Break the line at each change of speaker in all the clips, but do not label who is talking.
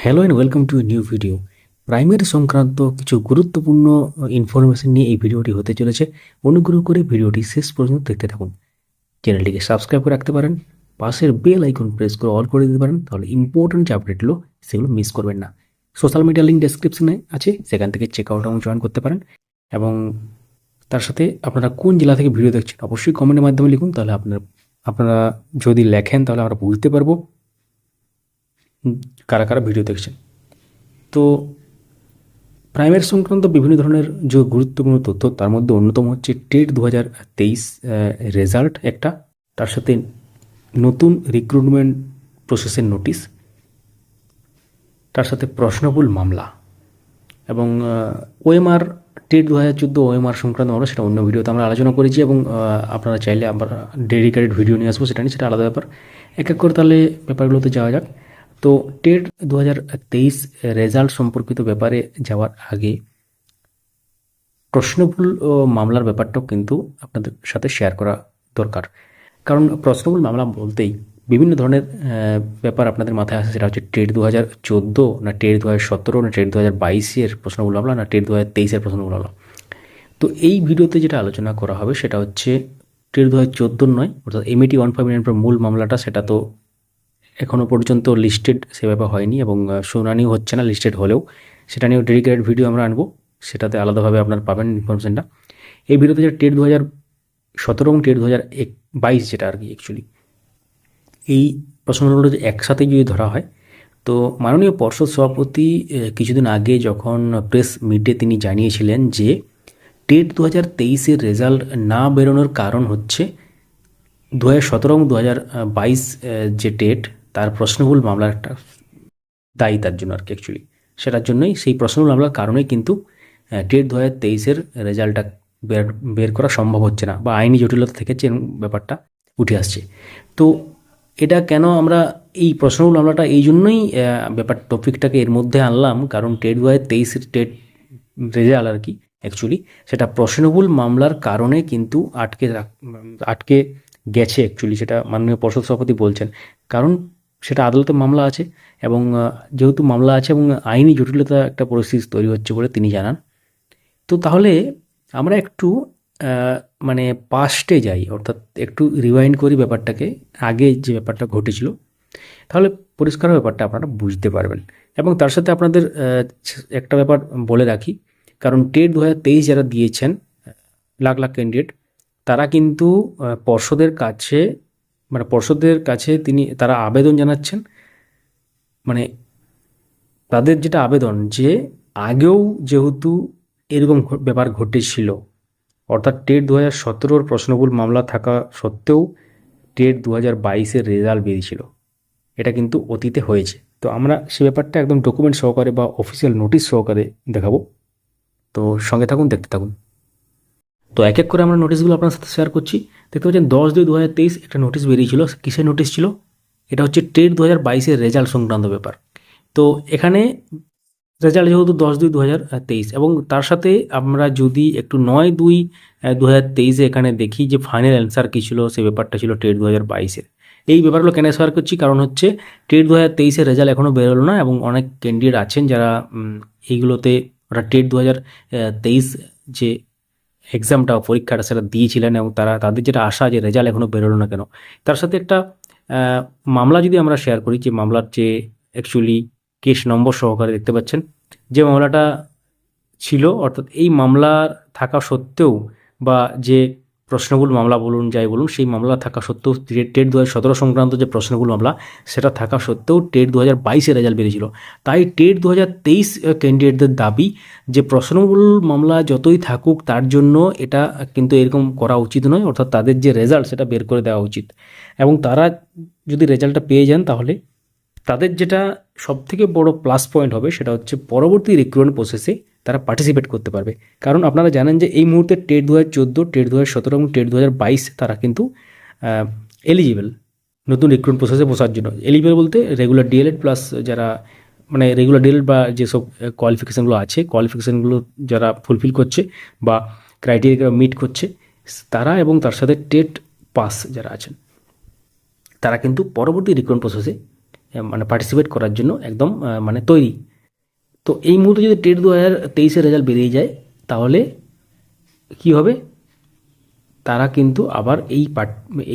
Hello and welcome to new video primary সংক্রান্ত কিছু গুরুত্বপূর্ণ ইনফরমেশন নিয়ে এই ভিডিওটি হতে চলেছে অনুগ্রহ করে ভিডিওটি শেষ পর্যন্ত দেখতে থাকুন চ্যানেলটিকে সাবস্ক্রাইব করে রাখতে পারেন পাশের বেল আইকন প্রেস করে অল করে দিতে পারেন তাহলে ইম্পর্টেন্ট যে আপডেটগুলো সেগুলো মিস করবেন না সোশ্যাল মিডিয়া লিঙ্ক ডেসক্রিপশনে আছে সেখান থেকে চেক আউট এবং জয়েন করতে পারেন এবং তার সাথে আপনারা কোন জেলা থেকে ভিডিও দেখছেন অবশ্যই কমেন্টের মাধ্যমে লিখুন তাহলে আপনার আপনারা যদি লেখেন তাহলে আমরা বুঝতে পারব কারা কারা ভিডিও দেখছেন। তো প্রাইমারি সংক্রান্ত বিভিন্ন ধরনের যে গুরুত্বপূর্ণ তথ্য, তার মধ্যে অন্যতম হচ্ছে টেট দু হাজার তেইশ রেজাল্ট একটা। তার সাথে নতুন রিক্রুটমেন্ট প্রসেসের নোটিশ তার সাথে প্রশ্নবুল মামলা। এবং ওএমআর, টেট দু হাজার চোদ্দ ওএমআর সংক্রান্ত আমরা সেটা অন্য ভিডিওতে আমরা আলোচনা করেছি এবং আপনারা চাইলে আমরা ডেডিকেটেড ভিডিও নিয়ে আসব, সেটা নিয়ে, সেটা আলাদা ব্যাপার। এক এক করে তাহলে ব্যাপারগুলোতে যাওয়া যাক। তো টেট দু হাজার তেইশ রেজাল্ট সম্পর্কিত ব্যাপারে যাওয়ার আগে প্রশ্নবুল ও, মামলার ব্যাপারটাও কিন্তু আপনাদের সাথে শেয়ার করা দরকার। কারণ প্রশ্নবুল মামলা বলতেই বিভিন্ন ধরনের ব্যাপার আপনাদের মাথায় আসে, সেটা হচ্ছে টেট দু হাজার চোদ্দ, না টেট দু হাজার সতেরো, না টেট দু হাজার বাইশের প্রশ্নবুল মামলা, না টেট দু হাজার তেইশের প্রশ্নবুল মামলা। তো এই ভিডিওতে যেটা আলোচনা করা হবে সেটা হচ্ছে টেট দু হাজার চোদ্দোর নয়, অর্থাৎ এমএটি ওয়ান ফাইভ নাইন মূল মামলাটা, সেটা তো এখনও পর্যন্ত লিস্টেড সেভাবে হয়নি এবং শুনানিও হচ্ছে না লিস্টেড হলেও। সেটা নিয়েও ডেডিকেটেড ভিডিও আমরা আনব। সেটাতে আলাদাভাবে আপনার পাবেন ইনফরমেশনটা এই ভিডিওতে যেটা টেট দু হাজার সতেরো এবং টেট দু হাজার এক বাইশ যেটা আর কি অ্যাকচুয়ালি এই প্রশ্নগুলো যে একসাথে যদি ধরা হয়, তো মাননীয় পর্ষদ সভাপতি কিছুদিন আগে যখন প্রেস মিটে তিনি জানিয়েছিলেন যে টেট দু হাজার তেইশের রেজাল্ট না বেরোনোর কারণ হচ্ছে দু হাজার সতেরো এবং দু হাজার বাইশ যে টেট তার প্রশ্নবুল মামলার একটা দায়ী তার জন্য আর কি অ্যাকচুয়ালি সেটার জন্যই সেই প্রশ্নবুল মামলার কারণেই কিন্তু টেট দু হাজার তেইশের রেজাল্টটা বের বের করা সম্ভব হচ্ছে না বা আইনি জটিলতা থেকে যে ব্যাপারটা উঠে আসছে। তো এটা কেন আমরা এই প্রশ্নবুল মামলাটা এই জন্যই ব্যাপার টপিকটাকে এর মধ্যে আনলাম, কারণ টেট দু হাজার তেইশের টেট রেজাল্ট আর কি অ্যাকচুয়ালি সেটা প্রশ্নবুল মামলার কারণে কিন্তু আটকে আটকে গেছে অ্যাকচুয়ালি সেটা মাননীয় পর্ষদ সভাপতি বলছেন। কারণ সেটা আদালতে মামলা আছে এবং যেহেতু মামলা আছে এবং আইনি জটিলতা একটা পরিস্থিতি তৈরি হচ্ছে বলে তিনি জানান। তো তাহলে আমরা একটু মানে পাস্টে যাই, অর্থাৎ একটু রিওয়াইন্ড করি ব্যাপারটাকে, আগে যে ব্যাপারটা ঘটেছিল। তাহলে পরিষ্কার ব্যাপারটা আপনারা বুঝতে পারবেন। এবং তার সাথে আপনাদের একটা ব্যাপার বলে রাখি, কারণ টেট দু হাজার তেইশ যারা দিয়েছেন লাখ লাখ ক্যান্ডিডেট তারা কিন্তু পর্ষদের কাছে মানে পর্ষদের কাছে তিনি, তারা আবেদন জানাচ্ছেন। মানে তাদের যেটা আবেদন, যে আগেও যেহেতু এরকম ব্যাপার ঘটেছিল, অর্থাৎ টেট দু হাজার সতেরোর প্রশ্নবুল মামলা থাকা সত্ত্বেও টেট দু হাজার বাইশের রেজাল্ট বেরিয়েছিল। এটা কিন্তু অতীতে হয়েছে। তো আমরা সে ব্যাপারটা একদম ডকুমেন্ট সহকারে বা অফিসিয়াল নোটিশ সহকারে দেখাবো। তো সঙ্গে থাকুন, দেখতে থাকুন। তো এক এক করে আমরা নোটিশগুলো আপনার সাথে শেয়ার করছি। দেখতে পাচ্ছেন দশ দুই দু হাজার তেইশ একটা নোটিশ বেরিয়েছিল। কিসের নোটিশ ছিল? এটা হচ্ছে টেট দু হাজার বাইশের রেজাল্ট সংক্রান্ত ব্যাপার। তো এখানে রেজাল্ট যেহেতু দশ দুই দু হাজার তেইশ এবং তার সাথে আমরা যদি একটু নয় দুই দু হাজার তেইশে এখানে দেখি যে ফাইনাল অ্যান্সার কী ছিল, সে ব্যাপারটা ছিল টেট দু হাজার বাইশের। এই ব্যাপারগুলো কেন শেয়ার করছি? কারণ হচ্ছে টেট দু হাজার তেইশের রেজাল্ট এখনও বেরোলো না এবং অনেক ক্যান্ডিডেট আছেন যারা এইগুলোতে ওরা টেট দু হাজার তেইশ যে এক্সামটা পরীক্ষাটা সেটা দিয়েছিলেন এবং তারা, তাদের যেটা আশা যে রেজাল্ট এখনও বেরোলো না কেন, তার সাথে একটা মামলা যদি আমরা শেয়ার করি, যে মামলার যে অ্যাকচুয়ালি কেস নম্বর সহকারে দেখতে পাচ্ছেন, যে মামলাটা ছিল, অর্থাৎ এই মামলার থাকা সত্ত্বেও বা যে প্রশ্নগুলো, মামলা বলুন, যাই বলুন, সেই মামলা থাকা সত্ত্বেও টেট দু হাজার সতেরো সংক্রান্ত যে প্রশ্নগুলো মামলা, সেটা থাকা সত্ত্বেও টেট দু হাজার বাইশে রেজাল্ট বেরিয়েছিল। তাই টেট দু হাজার তেইশ ক্যান্ডিডেটদের দাবি যে প্রশ্নগুলো মামলা যতই থাকুক, তার জন্য এটা কিন্তু এরকম করা উচিত নয়, অর্থাৎ তাদের যে রেজাল্ট, সেটা বের করে দেওয়া উচিত। এবং তারা যদি রেজাল্টটা পেয়ে যান, তাহলে তাদের যেটা সবথেকে বড় প্লাস পয়েন্ট হবে সেটা হচ্ছে পরবর্তী রিক্রুটমেন্ট প্রসেসে তারা পার্টিসিপেট করতে পারবে। কারণ আপনারা জানেন যে এই মুহূর্তে টেট দু হাজার চোদ্দ টেট দু হাজার সতেরো এবং টেট দু হাজার বাইশ তারা কিন্তু এলিজিবল নতুন রিক্রুটমেন্ট প্রসেসে বসার জন্য। এলিজিবল বলতে রেগুলার ডিএলএড প্লাস যারা মানে রেগুলার ডিএলএড বা যেসব কোয়ালিফিকেশানগুলো আছে কোয়ালিফিকেশানগুলো যারা ফুলফিল করছে বা ক্রাইটেরিয়া মিট করছে, তারা এবং তার সাথে টেট পাস যারা আছেন, তারা কিন্তু পরবর্তী রিক্রুটমেন্ট প্রসেসে মানে পার্টিসিপেট করার জন্য একদম মানে তৈরি। তো এই মুহূর্তে যদি টেট দু হাজার তেইশের রেজাল্ট বেরিয়ে যায়, তাহলে কি হবে? তারা কিন্তু আবার এই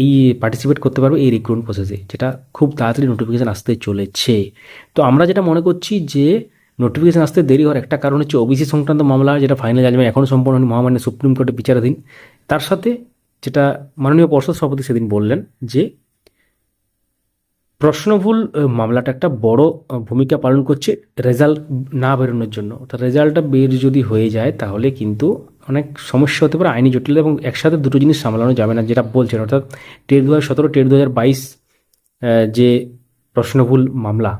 এই পার্টিসিপেট করতে পারবে এই রিক্রুটমেন্ট প্রসেসে যেটা খুব তাড়াতাড়ি নোটিফিকেশান আসতে চলেছে। তো আমরা যেটা মনে করছি যে নোটিফিকেশান আসতে দেরি হওয়ার একটা কারণ হচ্ছে ওবিসি সংক্রান্ত মামলা, যেটা ফাইনাল জাজমেন্ট এখনও সম্পূর্ণ মহামান্য সুপ্রিম কোর্টে বিচারাধীন। তার সাথে যেটা মাননীয় পর্ষদ সভাপতি সেদিন বললেন যে প্রশ্নভুল মামলাটা একটা বড় ভূমিকা পালন করছে রেজাল্ট না বেরোনোর জন্য। অর্থাৎ রেজাল্টটা বের যদি হয়ে যায়, তাহলে কিন্তু অনেক সমস্যা হতে পারে, আইনি জটিলতা এবং একসাথে দুটো জিনিস সামলানো যাবে না, যেটা বলছেন। অর্থাৎ টেট দু হাজার সতেরো, টেট দু হাজার বাইশ যে প্রশ্নভুল মামলা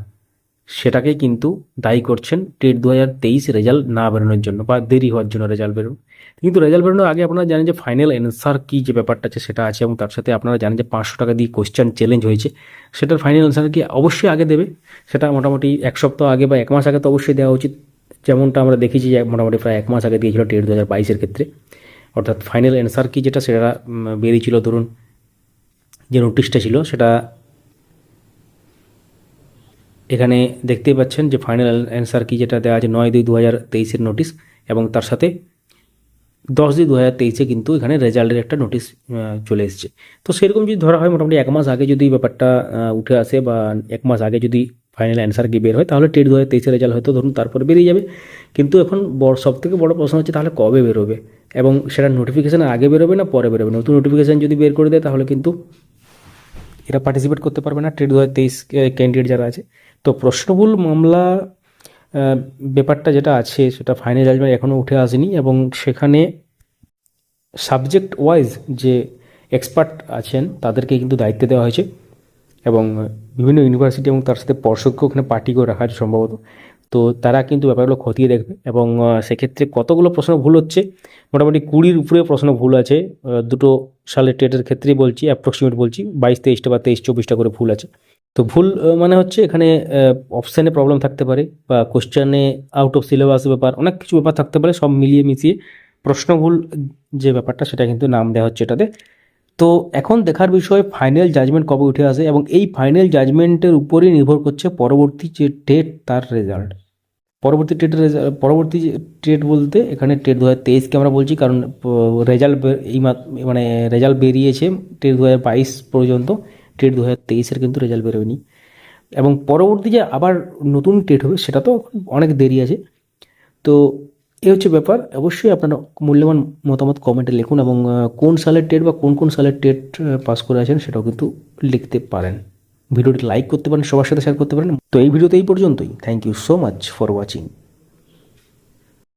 সেটাকে কিন্তু দায়ী করছেন টেট দু হাজার তেইশ রেজাল্ট না বেরোনোর জন্য বা দেরি হওয়ার জন্য রেজাল্ট বেরোনো। কিন্তু রেজাল্ট বেরোনোর আগে আপনারা জানেন যে ফাইনাল অ্যান্সার কী যে ব্যাপারটা আছে সেটা আছে এবং তার সাথে আপনারা জানেন যে পাঁচশো টাকা দিয়ে কোশ্চেন চ্যালেঞ্জ হয়েছে। সেটার ফাইনাল অ্যান্সার কি অবশ্যই আগে দেবে। সেটা মোটামুটি এক সপ্তাহ আগে বা এক মাস আগে তো অবশ্যই দেওয়া উচিত। যেমনটা আমরা দেখেছি যে মোটামুটি প্রায় এক মাস আগে দিয়েছিল টেট দু হাজার বাইশের ক্ষেত্রে। অর্থাৎ ফাইনাল অ্যান্সার কি যেটা সেটা বেরিয়েছিল, ধরুন যে নোটিশটা ছিল সেটা এখানে দেখতেই পাচ্ছেন যে ফাইনাল অ্যান্সার কি যেটা দেওয়া আছে, নয় দুই দু হাজার তেইশের নোটিশ এবং তার সাথে দশ দুই দু হাজার তেইশে কিন্তু এখানে রেজাল্টের একটা নোটিশ চলে এসেছে। তো সেরকম যদি ধরা হয়, মোটামুটি এক মাস আগে যদি ব্যাপারটা উঠে আসে বা এক মাস আগে যদি ফাইনাল অ্যান্সার কি বের হয়, তাহলে টেট দু হাজার তেইশের রেজাল্ট হয়তো ধরুন তারপরে বেরিয়ে যাবে। কিন্তু এখন বড় সব থেকে বড় প্রশ্ন হচ্ছে তাহলে কবে বেরোবে? এবং সেটা নোটিফিকেশান আগে বেরোবে না পরে বেরোবে? নতুন নোটিফিকেশান যদি বের করে দেয়, তাহলে কিন্তু এরা পার্টিসিপেট করতে পারবে না। ট্রেড দু হাজার তেইশ ক্যান্ডিডেট যারা আছে। তো প্রশ্নবুল মামলা ব্যাপারটা যেটা আছে, সেটা ফাইনাল জাজমেন্ট এখনও উঠে আসেনি এবং সেখানে সাবজেক্ট ওয়াইজ যে এক্সপার্ট আছেন, তাদেরকে কিন্তু দায়িত্ব দেওয়া হয়েছে এবং বিভিন্ন ইউনিভার্সিটি এবং তার সাথে পর্ষদকে ওখানে পার্টি করে রাখা আছে সম্ভবত। তো তারা কিন্তু ব্যাপারগুলো খতিয়ে দেখবে এবং সেক্ষেত্রে কতগুলো প্রশ্ন ভুল হচ্ছে? মোটামুটি কুড়ির উপরে প্রশ্ন ভুল আছে। দুটো সালের টেটের ক্ষেত্রেই বলছি অ্যাপ্রক্সিমেট বলছি, বাইশ, তেইশটা বা তেইশ, চব্বিশটা করে ভুল আছে। তো ভুল মানে হচ্ছে এখানে অপশানে প্রবলেম থাকতে পারে বা কোশ্চেনে আউট অফ সিলেবাস ব্যাপার, অনেক কিছু ব্যাপার থাকতে পারে, সব মিলিয়ে মিশিয়ে। প্রশ্ন ভুল যে ব্যাপারটা, সেটা কিন্তু নাম দেওয়া হচ্ছে এটাতে। তো এখন দেখার বিষয় ফাইনাল জাজমেন্ট কবে উঠে আসে এবং এই ফাইনাল জাজমেন্টের উপরেই নির্ভর করছে পরবর্তী যে টেট তার রেজাল্ট পরবর্তী টেটের রেজাল্ট পরবর্তী টেট বলতে এখানে টেট দু হাজার তেইশকে আমরা বলছি কারণ রেজাল্ট এই মানে রেজাল্ট বেরিয়েছে টেট দু হাজার বাইশ পর্যন্ত টেট দু হাজার তেইশের কিন্তু রেজাল্ট বেরোয়নি। এবং পরবর্তী যে আবার নতুন টেট হবে সেটা তো অনেক দেরি আছে। তো এই হচ্ছে ব্যাপার। অবশ্যই আপনারা মূল্যবান মতামত কমেন্টে লিখুন এবং কোন সালের টেট বা কোন কোন সালের টেট পাস করে আছেন সেটাও কিন্তু লিখতে পারেন। ভিডিওটি লাইক করতে পারেন, সবার সাথে শেয়ার করতে পারেন। তো এই ভিডিওতে এই পর্যন্তই। Thank you so much for watching